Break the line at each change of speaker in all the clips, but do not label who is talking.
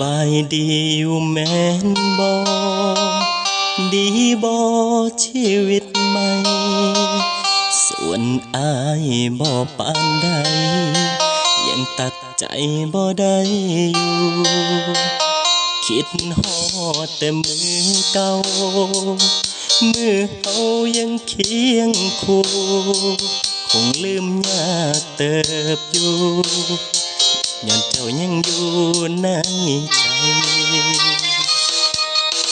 บายดีอยู่แม่นบ่ดีบ่ชีวิตใหม่ ส่วนอายบ่ปานใด ยังตัดใจบ่ได้อยู่ คิดฮอดแต่มือเก่ามือเฮายังเคียงคู่ คงลืมยากเติบอยู่ ย้อนเจ้ายังอยู่ในใจ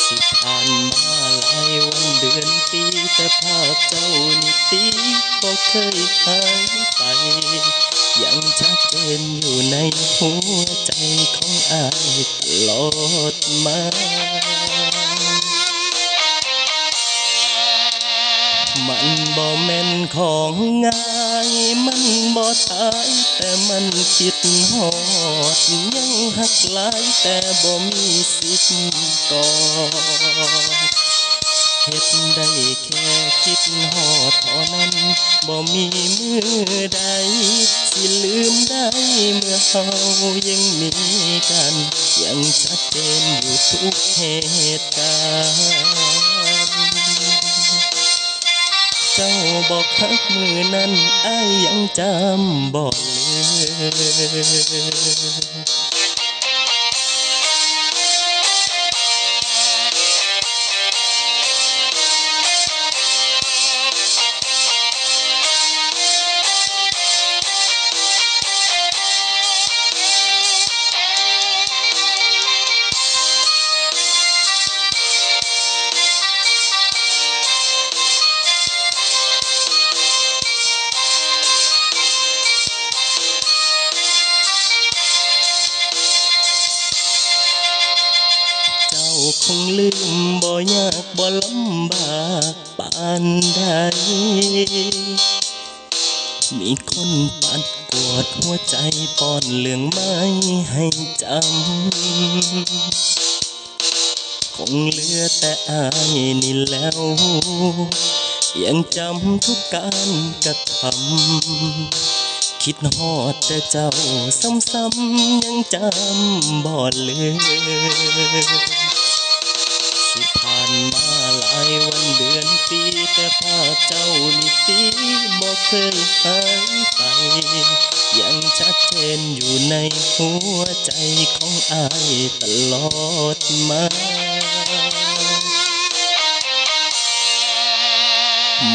สิผ่านมาหลายวันเดือนปีแต่ภาพเจ้านี่ตีบ่เคยหายไป ยังชัดเจนอยู่ในหัวใจของอายตลอดมา บ่แม่นของง่ายมันบ่ตายแต่มันคิดฮอด ยังหักหลายแต่บ่มีสิทธิ์กอดเฮ็ดได้แค่คิดฮอดเท่านั้นบ่มีมือใดสิลืมได้เมื่อเฮายังมีกัน ยังชัดเจนอยู่ทุกเหตุการณ์ บอกทักมือนั้นอายยังจำบอกเลยาคงลืมบ่ยากบ่ลำบากปานใด มีคนปานกวดหัวใจป้อนเหลืองไม้ให้จำ คงเหลือแต่อายนี่แล้ว ยังจำทุกการกระทำคิดฮอดแต่เจ้าซ้ำๆยังจำบ่เลืมสิผ่านมาหลายวันเดือนปีแต่ภาพเจ้านี่ตีบ่เคยหายไป ยังชัดเจนอยู่ในหัวใจของอายตลอดมา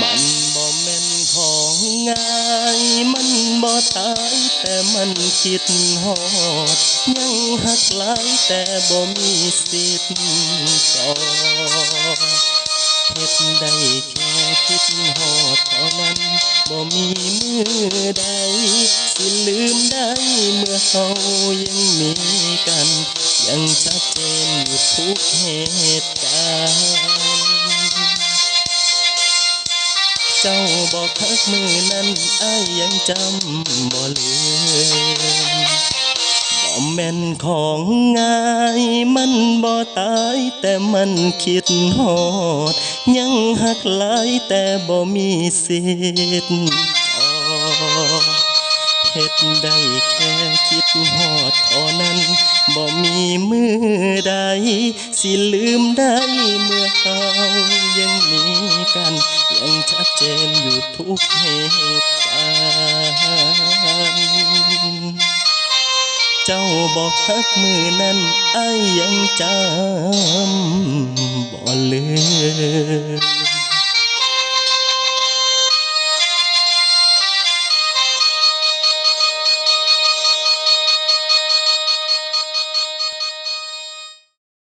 มันบ่แม่นของง่าย มันบ่ตาย แต่มันคิดฮอด ยังหักหลายแต่บ่มีสิทธิ์ต่อเฮ็ดได้แค่คิดฮอดเท่านั้นบ่มีมือใดสิลืมได้เมื่อเฮายังมีกัน ยังชัดเจนอยู่ทุกเหตุการณ์เจ้าบอกฮักมือนั้นอายยังจำบ่ลืม ม่นของง่ายมันบ่ตายแต่มันคิดฮอด ยังหักหลายแต่บ่มีสิทธิ์ต่อเฮ็ดได้แค่คิดฮอดเท่านั้นบ่มีมือใด สิลืมได้เมื่อเฮายังมีกัน ยังชัดเจนอยู่ทุกเหตุ บอกฮักมือนั้นไอ้ยยังจำบ่ลืม